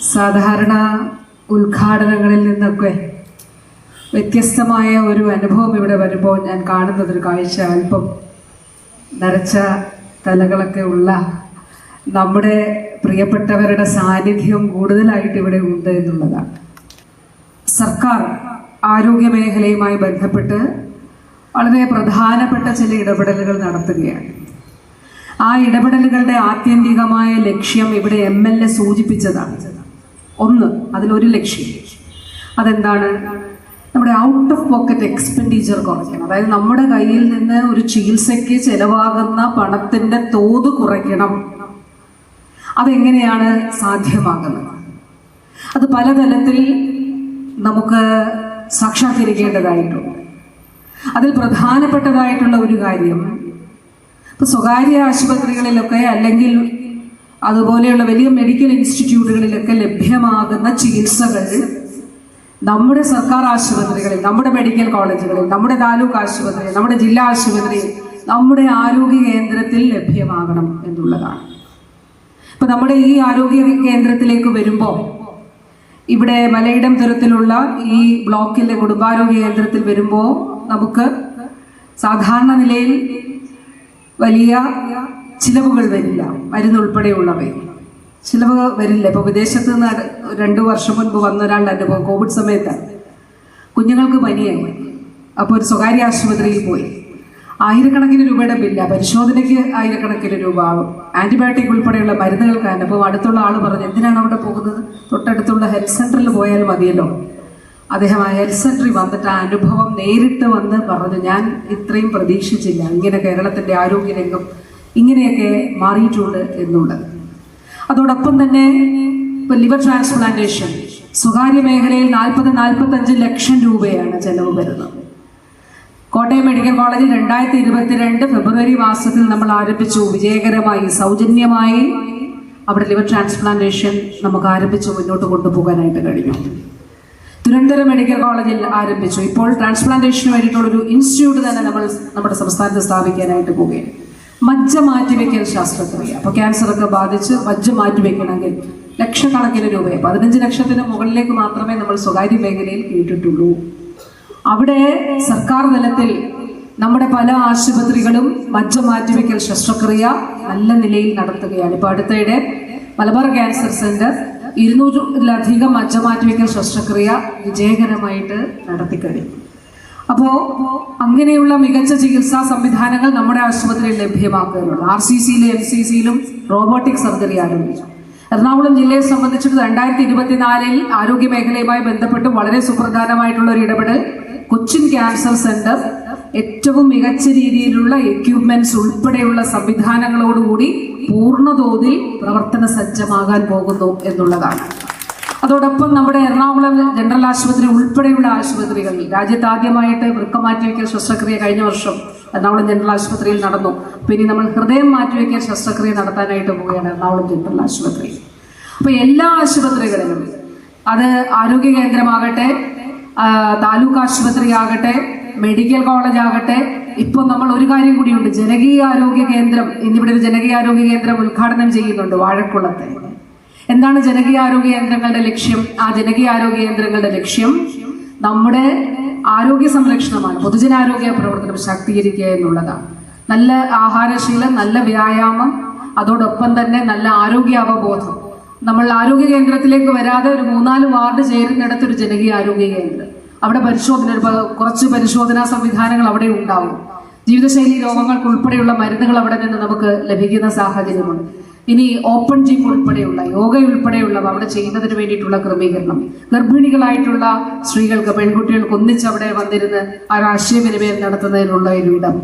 സാധാരണ ഉദ്ഘാടനങ്ങളിൽ നിന്നൊക്കെ വ്യത്യസ്തമായ ഒരു അനുഭവം ഇവിടെ വരുമ്പോൾ ഞാൻ കാണുന്നതൊരു കാഴ്ച അല്പം നരച്ച തലകളൊക്കെ ഉള്ള നമ്മുടെ പ്രിയപ്പെട്ടവരുടെ സാന്നിധ്യം കൂടുതലായിട്ട് ഇവിടെ ഉണ്ട് എന്നുള്ളതാണ്. സർക്കാർ ആരോഗ്യ മേഖലയുമായി ബന്ധപ്പെട്ട് വളരെ പ്രധാനപ്പെട്ട ചില ഇടപെടലുകൾ നടത്തുകയാണ്. ആ ഇടപെടലുകളുടെ ആത്യന്തികമായ ലക്ഷ്യം ഇവിടെ എം എൽ എ സൂചിപ്പിച്ചതാണ്. ഒന്ന് അതിലൊരു ലക്ഷ്യം. അതെന്താണ്? നമ്മുടെ ഔട്ട് ഓഫ് പോക്കറ്റ് എക്സ്പെൻഡിച്ചർ കുറയ്ക്കണം. അതായത് നമ്മുടെ കയ്യിൽ നിന്ന് ഒരു ചികിത്സയ്ക്ക് ചെലവാകുന്ന പണത്തിന്റെ തോത് കുറയ്ക്കണം. അതെങ്ങനെയാണ് സാധ്യമാകുന്നത്? അത് പലതലത്തിൽ നമുക്ക് സാക്ഷാത്കരിക്കേണ്ടതായിട്ടുണ്ട്. അതിൽ പ്രധാനപ്പെട്ടതായിട്ടുള്ള ഒരു കാര്യം ഇപ്പൊ സ്വകാര്യ ആശുപത്രികളിലൊക്കെ അല്ലെങ്കിൽ അതുപോലെയുള്ള വലിയ മെഡിക്കൽ ഇൻസ്റ്റിറ്റ്യൂട്ടുകളിലൊക്കെ ലഭ്യമാകുന്ന ചികിത്സകൾ നമ്മുടെ സർക്കാർ ആശുപത്രികളിൽ നമ്മുടെ മെഡിക്കൽ കോളേജുകളിൽ നമ്മുടെ താലൂക്ക് ആശുപത്രി നമ്മുടെ ജില്ലാ ആശുപത്രി നമ്മുടെ ആരോഗ്യ കേന്ദ്രത്തിൽ ലഭ്യമാകണം എന്നുള്ളതാണ്. ഇപ്പൊ നമ്മുടെ ഈ ആരോഗ്യ കേന്ദ്രത്തിലേക്ക് വരുമ്പോൾ ഇവിടെ മലയിടം തരത്തിലുള്ള ഈ ബ്ലോക്കിലെ കുടുംബാരോഗ്യ കേന്ദ്രത്തിൽ വരുമ്പോൾ നമുക്ക് സാധാരണ നിലയിൽ വലിയ ചിലവുകൾ വരില്ല മരുന്നുൾപ്പെടെയുള്ളവയിൽ ചിലവ് വരില്ല. ഇപ്പോൾ വിദേശത്ത് നിന്ന് രണ്ട് വർഷം മുൻപ് വന്ന ഒരാളുടെ അനുഭവം കോവിഡ് സമയത്ത്. കുഞ്ഞുങ്ങൾക്ക് പനിയായി. അപ്പോൾ ഒരു സ്വകാര്യ ആശുപത്രിയിൽ പോയി. ആയിരക്കണക്കിന് രൂപയുടെ ബില്ല. പരിശോധനയ്ക്ക് ആയിരക്കണക്കിന് രൂപ. ആന്റിബയോട്ടിക് ഉൾപ്പെടെയുള്ള മരുന്നുകൾക്ക് അനുഭവം. അടുത്തുള്ള ആൾ പറഞ്ഞു എന്തിനാണ് അവിടെ പോകുന്നത്? തൊട്ടടുത്തുള്ള ഹെൽത്ത് സെന്ററിൽ പോയാൽ മതിയല്ലോ. അദ്ദേഹം ആ ഹെൽത്ത് സെന്ററിൽ വന്നിട്ട് ആ അനുഭവം നേരിട്ട് വന്ന് പറഞ്ഞു ഞാൻ ഇത്രയും പ്രതീക്ഷിച്ചില്ല. ഇങ്ങനെ കേരളത്തിന്റെ ആരോഗ്യരംഗം ഇങ്ങനെയൊക്കെ മാറിയിട്ടുണ്ട് എന്നുള്ളത് അതോടൊപ്പം തന്നെ ഇപ്പൊ ലിവർ ട്രാൻസ്പ്ലാന്റേഷൻ സ്വകാര്യ മേഖലയിൽ നാൽപ്പത് നാൽപ്പത്തഞ്ച് ലക്ഷം രൂപയാണ് ചെലവ് വരുന്നത്. കോട്ടയം മെഡിക്കൽ കോളേജിൽ രണ്ടായിരത്തി ഇരുപത്തിരണ്ട് ഫെബ്രുവരി മാസത്തിൽ നമ്മൾ ആരംഭിച്ചു. വിജയകരമായി സൗജന്യമായി അവിടെ ലിവർ ട്രാൻസ്പ്ലാന്റേഷൻ നമുക്ക് ആരംഭിച്ചു മുന്നോട്ട് കൊണ്ടുപോകാനായിട്ട് കഴിഞ്ഞു. തിരുവനന്തപുരം മെഡിക്കൽ കോളേജിൽ ആരംഭിച്ചു. ഇപ്പോൾ ട്രാൻസ്പ്ലാന്റേഷന് വേണ്ടിയിട്ടുള്ള ഒരു ഇൻസ്റ്റിറ്റ്യൂട്ട് തന്നെ നമ്മൾ നമ്മുടെ സംസ്ഥാനത്ത് സ്ഥാപിക്കാനായിട്ട് പോവുകയാണ്. മജ്ജ മാറ്റിവെക്കൽ ശാസ്ത്രക്രിയ. അപ്പോൾ ക്യാൻസർ ഒക്കെ ബാധിച്ച് മജ്ജ മാറ്റിവെക്കണമെങ്കിൽ ലക്ഷക്കണക്കിന് രൂപയെ. പതിനഞ്ച് ലക്ഷത്തിന് മുകളിലേക്ക് മാത്രമേ നമ്മൾ സ്വകാര്യ മേഖലയിൽ കേട്ടിട്ടുള്ളൂ. അവിടെ സർക്കാർ തലത്തിൽ നമ്മുടെ പല ആശുപത്രികളും മജ്ജ മാറ്റിവെക്കൽ ശസ്ത്രക്രിയ നല്ല നിലയിൽ നടത്തുകയാണ്. ഇപ്പൊ അടുത്തിടെ മലബാർ ക്യാൻസർ സെന്റർ ഇരുന്നൂറിലധികം മജ്ജ മാറ്റിവെക്കൽ ശസ്ത്രക്രിയ വിജയകരമായിട്ട് നടത്തിക്കഴിഞ്ഞു. അപ്പോ അങ്ങനെയുള്ള മികച്ച ചികിത്സാ സംവിധാനങ്ങൾ നമ്മുടെ ആശുപത്രിയിൽ ലഭ്യമാക്കുകയുള്ളൂ. ആർ സി സിയിലും എം സി സിയിലും റോബോട്ടിക് സർജറി ആരംഭിച്ചു. എറണാകുളം ജില്ലയെ സംബന്ധിച്ചിട്ട് രണ്ടായിരത്തി ഇരുപത്തിനാലിൽ ആരോഗ്യ മേഖലയുമായി ബന്ധപ്പെട്ട് വളരെ സുപ്രധാനമായിട്ടുള്ള ഒരു ഇടപെടൽ കൊച്ചിൻ ക്യാൻസർ സെന്റർ. ഏറ്റവും മികച്ച രീതിയിലുള്ള എക്യുപ്മെന്റ്സ് ഉൾപ്പെടെയുള്ള സംവിധാനങ്ങളോടുകൂടി പൂർണതോതിൽ പ്രവർത്തന സജ്ജമാകാൻ പോകുന്നു എന്നുള്ളതാണ്. അതോടൊപ്പം നമ്മുടെ എറണാകുളം ജനറൽ ആശുപത്രി ഉൾപ്പെടെയുള്ള ആശുപത്രികളിൽ രാജ്യത്ത് ആദ്യമായിട്ട് വൃക്ക മാറ്റിവെക്കൽ ശസ്ത്രക്രിയ കഴിഞ്ഞ വർഷം എറണാകുളം ജനറൽ ആശുപത്രിയിൽ നടന്നു. പിന്നെ നമ്മൾ ഹൃദയം മാറ്റിവെക്കൽ ശസ്ത്രക്രിയ നടത്താനായിട്ട് പോവുകയാണ് എറണാകുളം ജനറൽ ആശുപത്രി. അപ്പോൾ എല്ലാ ആശുപത്രികളിലും അത് ആരോഗ്യ കേന്ദ്രമാകട്ടെ താലൂക്ക് ആശുപത്രി ആകട്ടെ മെഡിക്കൽ കോളേജ് ആകട്ടെ ഇപ്പോൾ നമ്മൾ ഒരു കാര്യം കൂടിയുണ്ട്. ജനകീയ ആരോഗ്യ കേന്ദ്രം ഇന്നിവിടെ ഒരു ജനകീയ ആരോഗ്യ കേന്ദ്രം ഉദ്ഘാടനം ചെയ്യുന്നുണ്ട് വാഴക്കുളത്തെ. എന്താണ് ജനകീയ ആരോഗ്യ കേന്ദ്രങ്ങളുടെ ലക്ഷ്യം? ആ ജനകീയ ആരോഗ്യ കേന്ദ്രങ്ങളുടെ ലക്ഷ്യം നമ്മുടെ ആരോഗ്യ സംരക്ഷണമാണ് പൊതുജനാരോഗ്യ പ്രവർത്തനം ശാക്തീകരിക്കുക എന്നുള്ളതാണ്. നല്ല ആഹാരശീലം നല്ല വ്യായാമം അതോടൊപ്പം തന്നെ നല്ല ആരോഗ്യ അവബോധം നമ്മൾ ആരോഗ്യ കേന്ദ്രത്തിലേക്ക് വരാതെ ഒരു മൂന്നാൽ വാർഡ് ചേരുന്നിടത്ത് ഒരു ജനകീയ ആരോഗ്യ കേന്ദ്രം. അവിടെ പരിശോധന കുറച്ച് പരിശോധനാ സംവിധാനങ്ങൾ അവിടെ ഉണ്ടാവും. ജീവിതശൈലി രോഗങ്ങൾക്ക് ഉൾപ്പെടെയുള്ള മരുന്നുകൾ അവിടെ നിന്ന് നമുക്ക് ലഭിക്കുന്ന സാഹചര്യമുണ്ട്. ഇനി ഓപ്പൺ ജിം ഉൾപ്പെടെയുള്ള യോഗ ഉൾപ്പെടെയുള്ളവ അവിടെ ചെയ്യുന്നതിന് വേണ്ടിയിട്ടുള്ള ക്രമീകരണം. ഗർഭിണികളായിട്ടുള്ള സ്ത്രീകൾക്ക് പെൺകുട്ടികൾക്ക് ഒന്നിച്ച് അവിടെ വന്നിരുന്ന് ആ ആശയവിനിമയം നടത്തുന്നതിനുള്ള ഒരു ഇടം.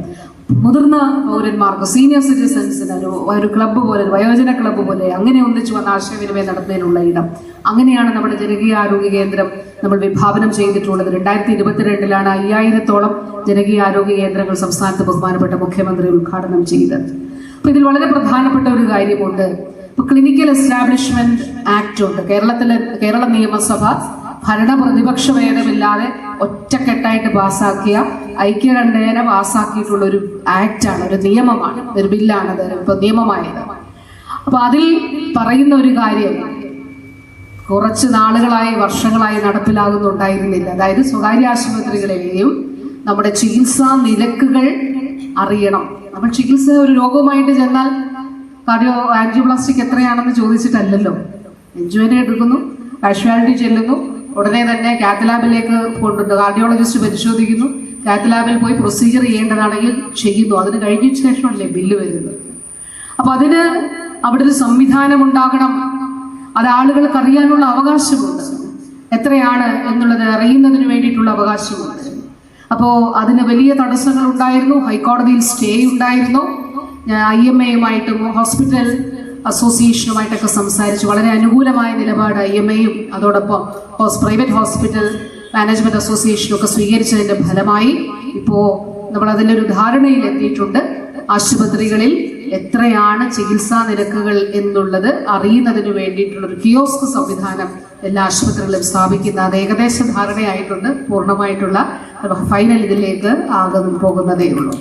മുതിർന്ന പൗരന്മാർക്ക് സീനിയർ സിറ്റിസൺസിന് ഒരു ഒരു ക്ലബ്ബ് പോലെ വയോജന ക്ലബ്ബ് പോലെ അങ്ങനെ ഒന്നിച്ചു വന്ന ആശയവിനിമയം നടത്തുന്നതിനുള്ള ഇടം. അങ്ങനെയാണ് നമ്മുടെ ജനകീയ ആരോഗ്യ കേന്ദ്രം നമ്മൾ വിഭാവനം ചെയ്തിട്ടുള്ളത്. രണ്ടായിരത്തി ഇരുപത്തിരണ്ടിലാണ് അയ്യായിരത്തോളം ജനകീയ ആരോഗ്യ കേന്ദ്രങ്ങൾ സംസ്ഥാനത്ത് ബഹുമാനപ്പെട്ട മുഖ്യമന്ത്രി ഉദ്ഘാടനം ചെയ്തത്. ഇതിൽ വളരെ പ്രധാനപ്പെട്ട ഒരു കാര്യമുണ്ട്. ക്ലിനിക്കൽ എസ്റ്റാബ്ലിഷ്മെന്റ് ആക്ട് ഉണ്ട്. കേരളത്തിലെ കേരള നിയമസഭ ഭരണ പ്രതിപക്ഷ ഭേദമില്ലാതെ ഒറ്റക്കെട്ടായിട്ട് പാസ്സാക്കിയ ഐക്യകണ്ഠേന പാസ്സാക്കിയിട്ടുള്ള ഒരു ആക്റ്റാണ് ഒരു നിയമമാണ് ഒരു ബില്ലാണ് അത് ഇപ്പൊ നിയമമായത്. അപ്പൊ അതിൽ പറയുന്ന ഒരു കാര്യം കുറച്ച് നാളുകളായി വർഷങ്ങളായി നടപ്പിലാകുന്നുണ്ടായിരുന്നില്ല. അതായത് സ്വകാര്യ ആശുപത്രികളിലെയും നമ്മുടെ ചികിത്സാ നിരക്കുകൾ അറിയണം. നമ്മൾ ചികിത്സ ഒരു രോഗവുമായിട്ട് ചെന്നാൽ കാർഡിയോ ആൻജിയോപ്ലാസ്റ്റിക് എത്രയാണെന്ന് ചോദിച്ചിട്ടല്ലല്ലോ. എൻജോയിനെ എടുക്കുന്നു കാഷ്വാലിറ്റി ചെല്ലുന്നു. ഉടനെ തന്നെ കാത്ത് ലാബിലേക്ക് കൊണ്ടുണ്ട് കാർഡിയോളജിസ്റ്റ് പരിശോധിക്കുന്നു. കാത്ത് ലാബിൽ പോയി പ്രൊസീജിയർ ചെയ്യേണ്ടതാണെങ്കിൽ ചെയ്യുന്നു. അതിന് കഴിഞ്ഞ ശേഷമല്ലേ ബില്ല് വരുന്നത്? അപ്പൊ അതിന് അവിടെ ഒരു സംവിധാനം ഉണ്ടാകണം. അത് ആളുകൾക്ക് അറിയാനുള്ള അവകാശമുണ്ട്. എത്രയാണ് എന്നുള്ളത് അറിയുന്നതിന് വേണ്ടിയിട്ടുള്ള അവകാശമുണ്ട്. അപ്പോൾ അതിന് വലിയ തടസ്സങ്ങൾ ഉണ്ടായിരുന്നു ഹൈക്കോടതിയിൽ സ്റ്റേ ഉണ്ടായിരുന്നു. ഐ എം എയുമായിട്ടും ഹോസ്പിറ്റൽ അസോസിയേഷനുമായിട്ടൊക്കെ സംസാരിച്ചു. വളരെ അനുകൂലമായ നിലപാട് ഐ എം എയും അതോടൊപ്പം പ്രൈവറ്റ് ഹോസ്പിറ്റൽ മാനേജ്മെന്റ് അസോസിയേഷനും ഒക്കെ സ്വീകരിച്ചതിന്റെ ഫലമായി ഇപ്പോൾ നമ്മൾ അതിന്റെ ഒരു ധാരണയിൽ എത്തിയിട്ടുണ്ട് ആശുപത്രികളിൽ എത്രയാണ് ചികിത്സാ നിരക്കുകൾ എന്നുള്ളത് അറിയുന്നതിന് വേണ്ടിയിട്ടുള്ള ഒരു കിയോസ്ക് സംവിധാനം എല്ലാ ആശുപത്രികളിലും സ്ഥാപിക്കുന്ന അത് ഏകദേശ ധാരണയായിട്ടുണ്ട്. പൂർണമായിട്ടുള്ള ഫൈനൽ ഇതിലേക്ക് ആകുന്നു പോകുന്നതേ ഉള്ളൂ.